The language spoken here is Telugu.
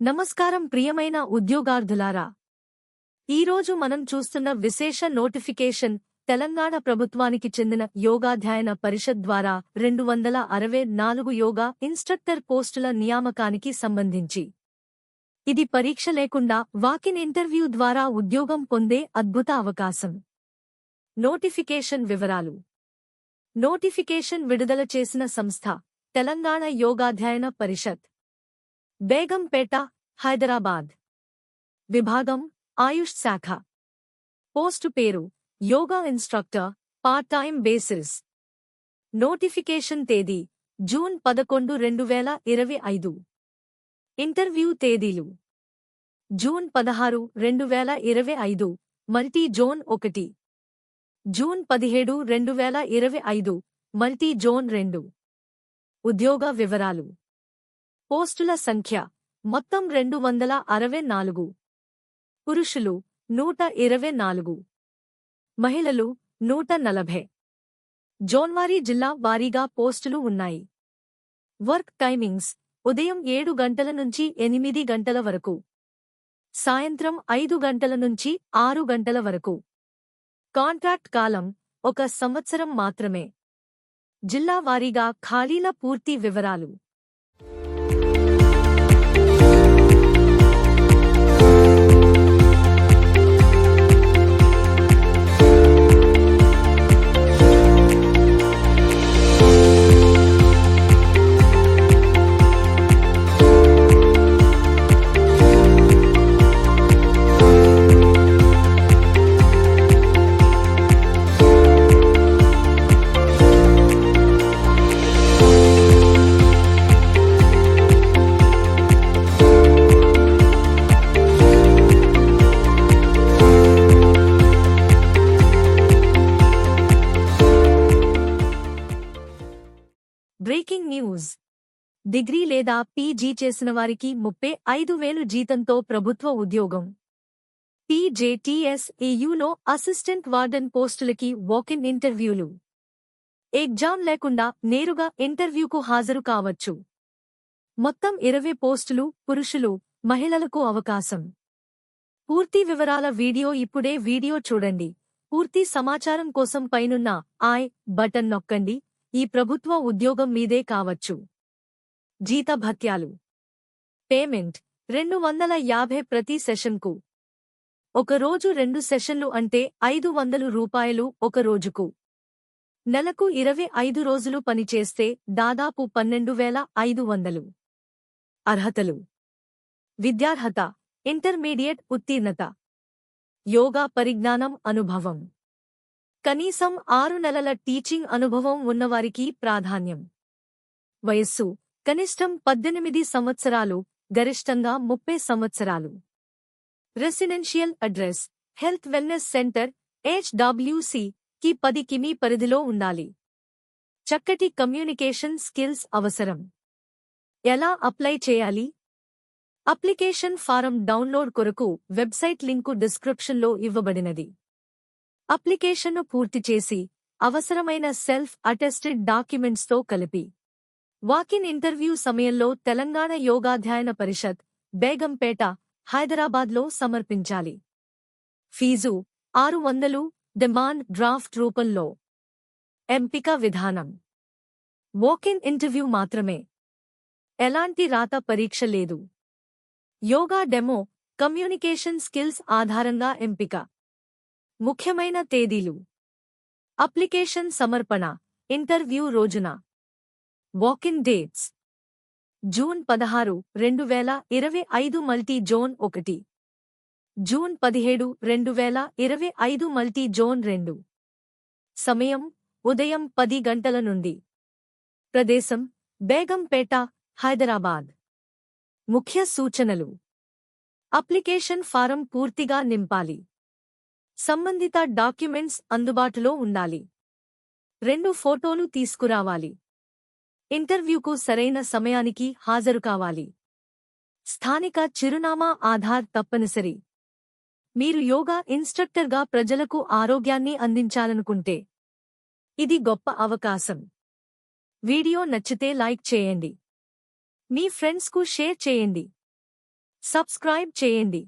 నమస్కారం ప్రియమైన ఉద్యోగార్థులారా. ఈరోజు మనం చూస్తున్న విశేష నోటిఫికేషన్ తెలంగాణ ప్రభుత్వానికి చెందిన యోగాధ్యయన పరిషత్ ద్వారా రెండు వందల అరవై నాలుగు యోగా ఇన్స్ట్రక్టర్ పోస్టుల నియామకానికి సంబంధించి. ఇది పరీక్ష లేకుండా వాకిన్ ఇంటర్వ్యూ ద్వారా ఉద్యోగం పొందే అద్భుత అవకాశం. నోటిఫికేషన్ వివరాలు. నోటిఫికేషన్ విడుదల చేసిన సంస్థ తెలంగాణ యోగాధ్యయన పరిషత్. బేగంపేట హైదరాబాద్. విభాగం ఆయుష్ శాఖ. పోస్టు పేరు yoga instructor part time basis. Notification తేదీ జూన్ పదకొండు రెండు వేల ఇరవై ఐదు. ఇంటర్వ్యూ తేదీలు. జూన్ పదహారు రెండు వేల ఇరవై ఐదు మల్టీ జోన్ ఒకటి. జూన్ పదిహేడు రెండు వేల ఇరవై ఐదు మల్టీ జోన్ రెండు. ఉద్యోగ వివరాలు. పోస్టుల సంఖ్య మొత్తం రెండు వందల అరవై నాలుగు. పురుషులు నూట ఇరవై నాలుగు. మహిళలు నూట నలభై. జోన్వారీ జిల్లా వారీగా పోస్టులు ఉన్నాయి. వర్క్ టైమింగ్స్ ఉదయం ఏడు గంటల నుంచి ఎనిమిది గంటల వరకు. సాయంత్రం ఐదు గంటల నుంచి ఆరు గంటల వరకు. కాంట్రాక్ట్ కాలం ఒక సంవత్సరం మాత్రమే. జిల్లా వారీగా ఖాళీల పూర్తి వివరాలు. Breaking news. డిగ్రీ లేదా పీజీ చేసిన వారికి ముప్పై ఐదు వేలు జీతంతో ప్రభుత్వ ఉద్యోగం. పీజేటీఎస్ ఈయూలో అసిస్టెంట్ వార్డెన్ పోస్టులకి వాకిన్ ఇంటర్వ్యూలు. ఎగ్జామ్ లేకుండా నేరుగా ఇంటర్వ్యూకు హాజరు కావచ్చు. మొత్తం ఇరవై పోస్టులు పురుషులు మహిళలకు అవకాశం. పూర్తి వివరాల వీడియో ఇప్పుడే వీడియో చూడండి. పూర్తి సమాచారం కోసం పైనున్న ఐ బటన్ నొక్కండి. ఈ ప్రభుత్వ ఉద్యోగం మీదే కావచ్చు. జీతభత్యాలు. పేమెంట్. రెండు వందల యాభై ప్రతి సెషన్కు. ఒక రోజు రెండు సెషన్లు అంటే ఐదు వందలు రూపాయలు ఒక రోజుకు. నెలకు ఇరవై ఐదు రోజులు పనిచేస్తే దాదాపు పన్నెండు వేల ఐదు వందలు. అర్హతలు. విద్యార్హత. ఇంటర్మీడియట్ ఉత్తీర్ణత. యోగా పరిజ్ఞానం అనుభవం. కనీసం ఆరు నెలల టీచింగ్ అనుభవం ఉన్నవారికి ప్రాధాన్యం. వయస్సు కనిష్టం పద్దెనిమిది సంవత్సరాలు గరిష్టంగా ముప్పై సంవత్సరాలు. Residential address health wellness centre HWC కి పది కిమీ పరిధిలో ఉండాలి. చక్కటి కమ్యూనికేషన్ స్కిల్స్ అవసరం. ఎలా అప్లై చేయాలి? అప్లికేషన్ ఫారం డౌన్లోడ్ కొరకు వెబ్సైట్ లింకు డిస్క్రిప్షన్లో ఇవ్వబడినది. అప్లికేషన్ను పూర్తి చేసి అవసరమైన సెల్ఫ్ అటెస్టెడ్ డాక్యుమెంట్స్తో కలిపి. వాకిన్ ఇంటర్వ్యూ సమయంలో తెలంగాణ యోగాధ్యాయన పరిషత్ బేగంపేట హైదరాబాద్లో సమర్పించాలి. ఫీజు ఆరు వందలు డిమాండ్ డ్రాఫ్ట్ రూపంలో. ఎంపిక విధానం. వాకిన్ ఇంటర్వ్యూ మాత్రమే. ఎలాంటి రాత పరీక్ష లేదు. యోగా డెమో కమ్యూనికేషన్ స్కిల్స్ ఆధారంగా ఎంపిక. ముఖ్యమైన తేదీలు. అప్లికేషన్ సమర్పణ ఇంటర్వ్యూ రోజున. Walk-in dates. జూన్ పదహారు రెండు వేల ఇరవై ఐదు మల్టీ జోన్ ఒకటి. జూన్ పదిహేడు రెండు వేల ఇరవై ఐదు మల్టీ జోన్ రెండు. సమయం ఉదయం పది గంటల నుండి. ప్రదేశం బేగంపేట హైదరాబాద్. ముఖ్య సూచనలు. అప్లికేషన్ ఫారం పూర్తిగా నింపాలి. సంబంధిత డాక్యుమెంట్స్ అందుబాటులో ఉండాలి. రెండు ఫోటోలు తీసుకురావాలి. ఇంటర్వ్యూకు సరైన సమయానికి హాజరు కావాలి. స్థానిక చిరునామా ఆధార్ తప్పనిసరి. మీరు యోగా ఇన్స్ట్రక్టర్గా ప్రజలకు ఆరోగ్యాన్ని అందించాలనుకుంటే ఇది గొప్ప అవకాశం. వీడియో నచ్చితే లైక్ చేయండి. మీ ఫ్రెండ్స్కు షేర్ చేయండి. సబ్స్క్రైబ్ చేయండి.